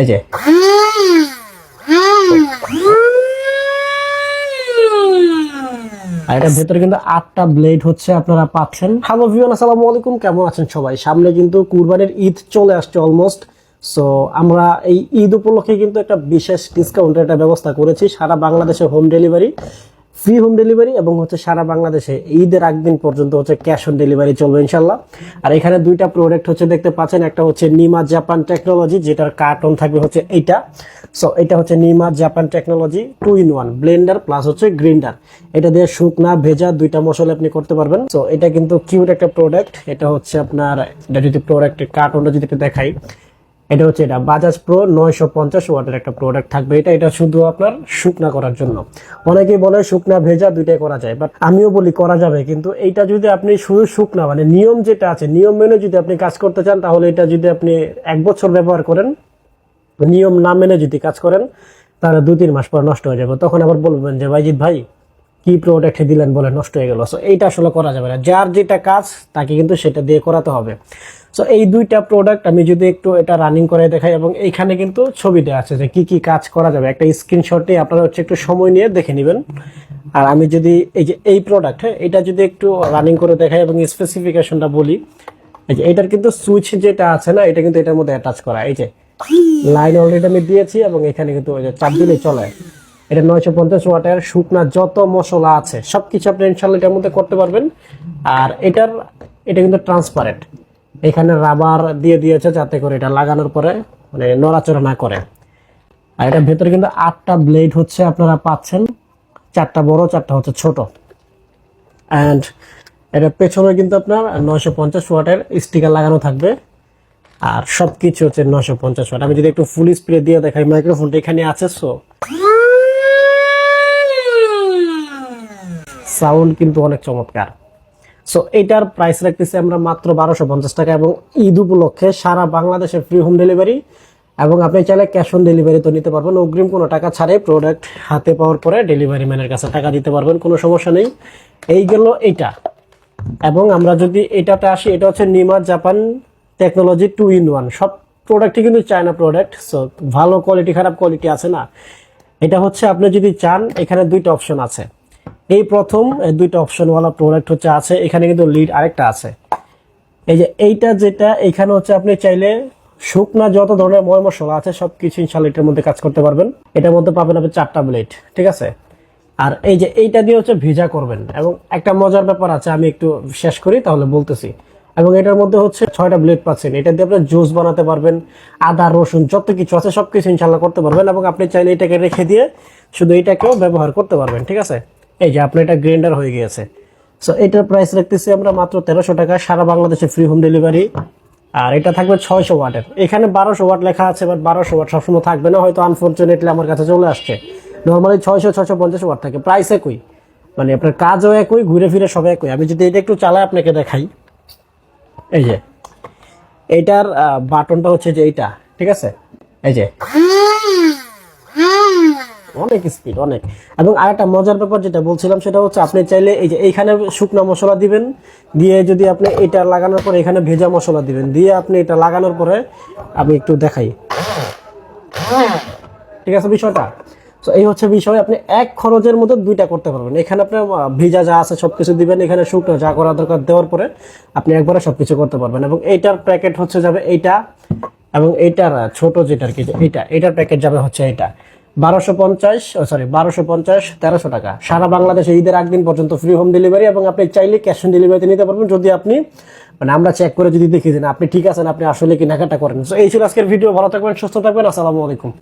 এই যে। আর এটার ভেতরে কিন্তু আটটা ব্লেড হচ্ছে, আপনারা পাচ্ছেন। হ্যালো ভিউন আসসালামু আলাইকুম। কেমন আছেন সবাই? সামনে কিন্তু কুরবানির ঈদ চলে আসছে অলমোস্ট সো আমরা এই ঈদ উপলক্ষে কিন্তু একটা বিশেষ ডিসকাউন্টের একটা ব্যবস্থা করেছি। সারা বাংলাদেশে home delivery free home delivery এবং হচ্ছে সারা বাংলাদেশে ঈদের আগদিন পর্যন্ত হচ্ছে ক্যাশ অন ডেলিভারি চলবে ইনশাল্লাহ আর এখানে দুইটা প্রোডাক্ট হচ্ছে দেখতে পাচ্ছেন, একটা হচ্ছে নিমা জাপান টেকনোলজি যেটার কার্টন থাকবে হচ্ছে এইটা। সো এটা হচ্ছে Nima Japan technology two in one blender plus হচ্ছে গ্রিন্ডার এটা দিয়ে শুকনা, ভেজা দুইটা মশলা আপনি করতে পারবেন। সো এটা কিন্তু কিউট একটা প্রোডাক্ট এটা হচ্ছে আপনার, এটা যদি প্রোডাক্টের কার্টনটা যদি দেখাই এটা হচ্ছে এটা বাজাজ প্রো নয়শো পঞ্চাশ ওয়াটের একটা প্রোডাক্ট থাকবে। এটা এটা শুধু আপনার শুকনা করার জন্য। অনেকেই বলে শুকনা, ভেজা দুইটাই করা যায় বাট আমিও বলি করা যাবে। কিন্তু এইটা যদি আপনি শুধু শুকনা মানে নিয়ম যেটা আছে, নিয়ম মেনে যদি আপনি কাজ করতে চান, তাহলে এটা যদি আপনি এক বছর ব্যবহার করেন, নিয়ম না মেনে যদি কাজ করেন, তাহলে দু তিন মাস পর নষ্ট হয়ে যাবে। তখন আবার বলবেন যে, ভাইজিৎ ভাই কি প্রোডাক্ট দিলেন বলে নষ্ট হয়ে গেল। সো এইটা আসলে করা যাবে না। যার যেটা কাজ, তাকে কিন্তু সেটা দিয়ে করাতে হবে। সো এই দুইটা প্রোডাক্ট আমি যদি একটু এটা রানিং করে দেখাই এবং এইখানে কিন্তু ছবি দেওয়া আছে যে কি কি কাজ করা যাবে। একটা স্ক্রিনশটে আপনারা হচ্ছে একটু সময় নিয়ে দেখে নেবেন। আর আমি যদি এই যে এই প্রোডাক্ট হ্যাঁ এটা যদি একটু রানিং করে দেখাই এবং স্পেসিফিকেশনটা বলি, এই যে এটার কিন্তু সুইচ যেটা আছে না, এটা কিন্তু এটার মধ্যে অ্যাটাচ করা। এই যে লাইন অলরেডি আমি দিয়েছি এবং এখানে কিন্তু চাপ দিলেই চলে। এটা নয়শো পঞ্চাশ ওয়াটের শুকনা যত মশলা আছে, সবকিছু আপনি ইনশাল্লাহ এটার মধ্যে করতে পারবেন। আর এটার, এটা কিন্তু ট্রান্সপারেন্ট এখানে রাবার দিয়ে দিয়েছে যাতে করে এটা লাগানোর পরে মানে নড়াচড়া না করে। আর এটার ভেতরে কিন্তু আটটা ব্লেড হচ্ছে আপনারা পাচ্ছেন। চারটা বড়, চারটা হচ্ছে ছোট। অ্যান্ড এটা পেছনে কিন্তু আপনার নয়শো পঞ্চাশ ওয়াটের স্টিকার লাগানো থাকবে। আর সবকিছু হচ্ছে নয়শো পঞ্চাশ ওয়াট। আমি যদি একটু ফুল স্প্রে দিয়ে দেখাই মাইক্রোফোনটা এখানে আছে সো সাউন্ড কিন্তু অনেক চমৎকার। সো এটার প্রাইস রাখতেছি আমরা মাত্র বারোশো পঞ্চাশ টাকা এবং ঈদ উপলক্ষে সারা বাংলাদেশে ফ্রি হোম ডেলিভারি এবং আপনি চাইলে ক্যাশ অন ডেলিভারি তো নিতে পারবেন। অগ্রিম কোনো টাকা ছাড়াই প্রোডাক্ট হাতে পাওয়ার পরে ডেলিভারি ম্যানের কাছে টাকা দিতে পারবেন, কোনো সমস্যা নেই। এই গেল এইটা এবং আমরা যদি এটাতে আসি, এটা হচ্ছে Nima Japan technology two in one সব প্রোডাক্টই কিন্তু চায়না প্রোডাক্ট সো ভালো কোয়ালিটি খারাপ কোয়ালিটি আছে না? এটা হচ্ছে আপনি যদি চান, এখানে দুইটা অপশন আছে। এই প্রথম দুইটা অপশনওয়ালা প্রোডাক্ট হচ্ছে আছে, এখানে কিন্তু লিড আরেকটা আছে। এই যে এইটা যেটা, এখানে হচ্ছে আপনি চাইলে শুকনা যত ধরনের ময় মশলা আছে, সবকিছু ইনশাল্লাহ এটার মধ্যে কাজ করতে পারবেন। এটার মধ্যে পাবেন আপনি চারটা ব্লেড ঠিক আছে? আর এই যে এইটা দিয়ে হচ্ছে ভিজা করবেন। এবং একটা মজার ব্যাপার আছে, আমি একটু শেষ করি, তাহলে বলতেছি। এবং এটার মধ্যে হচ্ছে ছয়টা ব্লেড পাচ্ছেন। এটা দিয়ে আপনি জুস বানাতে পারবেন, আদা, রসুন, যত কিছু আছে সব কিছু ইনশাল্লাহ করতে পারবেন। এবং আপনি চাইলে এটাকে রেখে দিয়ে শুধু এটাকেও ব্যবহার করতে পারবেন, ঠিক আছে? এই যে আপনার এটা গ্রাইন্ডার হয়ে গিয়েছে। সো এটার প্রাইস রাখতেছি আমরা মাত্র তেরোশো টাকা, সারা বাংলাদেশে ফ্রি হোম ডেলিভারি আর এটা থাকবে ছয়শো ওয়াটের। এখানে বারোশো ওয়াট লেখা আছে বাট বারোশো ওয়াট সবসময় থাকবে না, হয়তো আনফর্চুনেটলি আমার কাছে চলে আসছে। নর্মালি ছয়শো ছয়শো পঞ্চাশ ওয়াট থাকে প্রাইস একই। মানে আপনার কাজও একই, ঘুরে ফিরে সব একই। আমি যদি এটা একটু চালাই আপনাকে দেখাই। এই যে, এইটার বাটনটা হচ্ছে যে এইটা, ঠিক আছে? এই যে। অনেক স্পিড অনেক। এবং আরেকটা মজার ব্যাপার যেটা বলছিলাম সেটা হচ্ছে আপনি চাইলে এই যে এইখানে শুকনা মশলা দিবেন, দিয়ে যদি আপনি এটা লাগানোর পরে এখানে ভেজা মশলা দিবেন, দিয়ে আপনি এটা লাগানোর পরে আমি একটু দেখাই। ঠিক আছে বিষয়টা? তো এই হচ্ছে বিষয়, আপনি এক খরচের মধ্যে দুইটা করতে পারবেন। এখানে আপনি ভিজা যা আছে সবকিছু দিবেন, এখানে শুকনো যা করা দরকার দেওয়ার পরে আপনি একবারে সবকিছু করতে পারবেন। এবং এইটার প্যাকেট হচ্ছে যাবে এইটা, এবং এইটার ছোট যেটার কি, এইটা এটার প্যাকেট যাবে হচ্ছে এইটা। বারোশো পঞ্চাশ সরি বারোশো পঞ্চাশ, তেরোশো টাকা। সারা বাংলাদেশে ঈদের একদিন পর্যন্ত ফ্রি হোম ডেলিভারি এবং আপনি চাইলে ক্যাশ অন ডেলিভারিতে নিতে পারবেন যদি আপনি মানে আমরা চেক করে যদি দেখি দেন আপনি ঠিক আছেন, আপনি আসলে কেনাকাটা করেন। সো এই ছিল আজকের ভিডিও ভালো থাকবেন, সুস্থ থাকবেন, আসসালামু আলাইকুম।